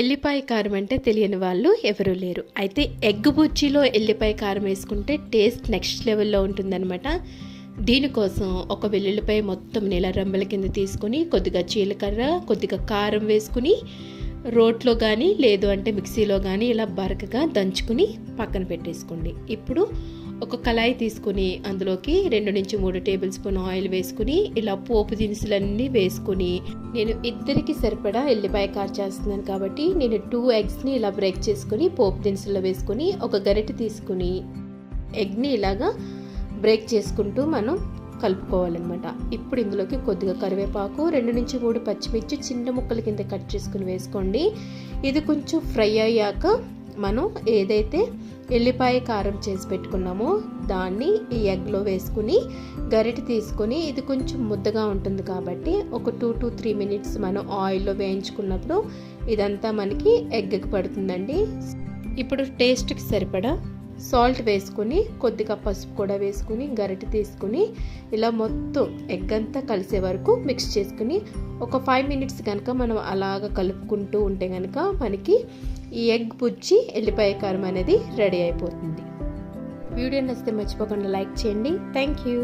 ఎల్లిపాయ కారం అంటే తెలియని వాళ్ళు ఎవరూ లేరు. అయితే ఎగ్ బుజ్జిలో ఎల్లిపాయ కారం వేసుకుంటే టేస్ట్ నెక్స్ట్ లెవెల్లో ఉంటుందన్నమాట. దీనికోసం ఒక వెల్లుల్లిపాయ మొత్తం నెల రంబల కింద తీసుకొని కొద్దిగా జీలకర్ర కొద్దిగా కారం వేసుకుని రోట్లో కానీ లేదు అంటే మిక్సీలో కానీ ఇలా బరకగా దంచుకుని పక్కన పెట్టేసుకోండి. ఇప్పుడు ఒక కళాయి తీసుకుని అందులోకి రెండు నుంచి మూడు టేబుల్ స్పూన్ ఆయిల్ వేసుకుని ఇలా పోపు దినుసులన్నీ వేసుకుని నేను ఇద్దరికి సరిపడా ఎల్లిపాయ కార్ చేస్తున్నాను కాబట్టి నేను టూ ఎగ్స్ని ఇలా బ్రేక్ చేసుకుని పోపు దినుసుల్లో వేసుకుని ఒక గరిటె తీసుకుని ఎగ్ని ఇలాగా బ్రేక్ చేసుకుంటూ మనం కలుపుకోవాలన్నమాట. ఇప్పుడు ఇందులోకి కొద్దిగా కరివేపాకు రెండు నుంచి మూడు పచ్చిమిర్చి చిన్న ముక్కల కింద కట్ చేసుకుని వేసుకోండి. ఇది కొంచెం ఫ్రై అయ్యాక మనం ఏదైతే ఎల్లిపాయ కారం చేసి పెట్టుకున్నాము. దాన్ని ఈ ఎగ్లో వేసుకుని గరిటె తీసుకొని ఇది కొంచెం ముద్దగా ఉంటుంది కాబట్టి ఒక టూ టు త్రీ మినిట్స్ మనం ఆయిల్లో వేయించుకున్నప్పుడు ఇదంతా మనకి ఎగ్కి పడుతుందండి. ఇప్పుడు టేస్ట్కి సరిపడా సాల్ట్ వేసుకుని కొద్దిగా పసుపు కూడా వేసుకుని గరిటె తీసుకుని ఇలా మొత్తం ఎగ్ అంతా కలిసే వరకు మిక్స్ చేసుకుని ఒక ఫైవ్ మినిట్స్ కనుక మనం అలాగ కలుపుకుంటూ ఉంటే కనుక మనకి ఈ ఎగ్ బుజ్జి ఎల్లిపాయ కారం అనేది రెడీ అయిపోతుంది. వీడియో నచ్చితే మర్చిపోకుండా లైక్ చేయండి. Thank you